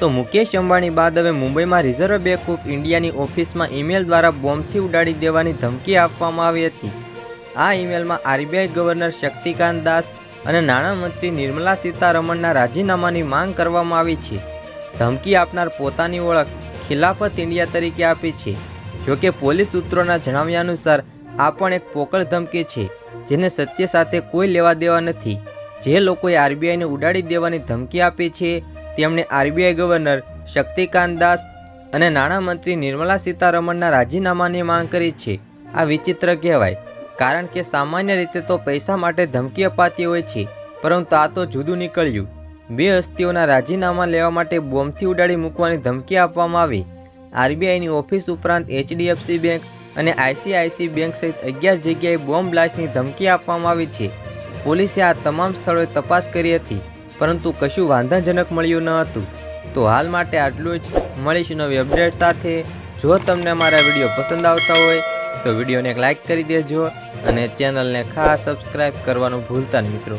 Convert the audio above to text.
તો મુકેશ અંબાણી બાદ હવે મુંબઈમાં રિઝર્વ બેંક ઓફ ઇન્ડિયાની ઓફિસમાં ઈમેલ દ્વારા બોમ્બથી ઉડાડી દેવાની ધમકી આપવામાં આવી હતી. આ ઈમેલમાં આરબીઆઈ ગવર્નર શક્તિકાંત દાસ અને નાણામંત્રી નિર્મલા સીતારમણના રાજીનામાની માંગ કરવામાં આવી છે. ધમકી આપનાર પોતાની ઓળખ ખિલાફત ઇન્ડિયા તરીકે આપી છે. જોકે પોલીસ સૂત્રોના જણાવ્યા અનુસાર, આ પણ એક પોકળ ધમકી છે, જેને સત્ય સાથે કોઈ લેવા દેવા નથી. જે લોકોએ આરબીઆઈને ઉડાડી દેવાની ધમકી આપી છે તેમણે આરબીઆઈ ગવર્નર શક્તિકાંત દાસ અને નાણામંત્રી નિર્મલા સીતારમણના રાજીનામાની માંગ કરી છે. આ વિચિત્ર કહેવાય. કારણ કે સામાન્ય રીતે તો પૈસા માટે ધમકી અપાતી હોય છે, પરંતુ આ તો જુદું નીકળ્યું. બે હસ્તીઓના રાજીનામા લેવા માટે બોમ્બથી ઉડાડી મૂકવાની ધમકી આપવામાં આવી. આરબીઆઈની ઓફિસ ઉપરાંત એચડીએફસી બેંક અને આઈસીઆઈસી બેંક સહિત અગિયાર જગ્યાએ બોમ્બ બ્લાસ્ટની ધમકી આપવામાં આવી છે. પોલીસે આ તમામ સ્થળોએ તપાસ કરી હતી. પરંતુ કશું વાંધાજનક મળ્યું ન હતું. તો હાલ માટે આટલું જ. મળીશું નવી અપડેટ સાથે. જો તમને અમારા વીડિયો પસંદ આવતા હોય, તો વિડીયોને એક લાઇક કરી દેજો અને ચેનલને ખાસ સબસ્ક્રાઈબ કરવાનું ભૂલતા નહીં મિત્રો.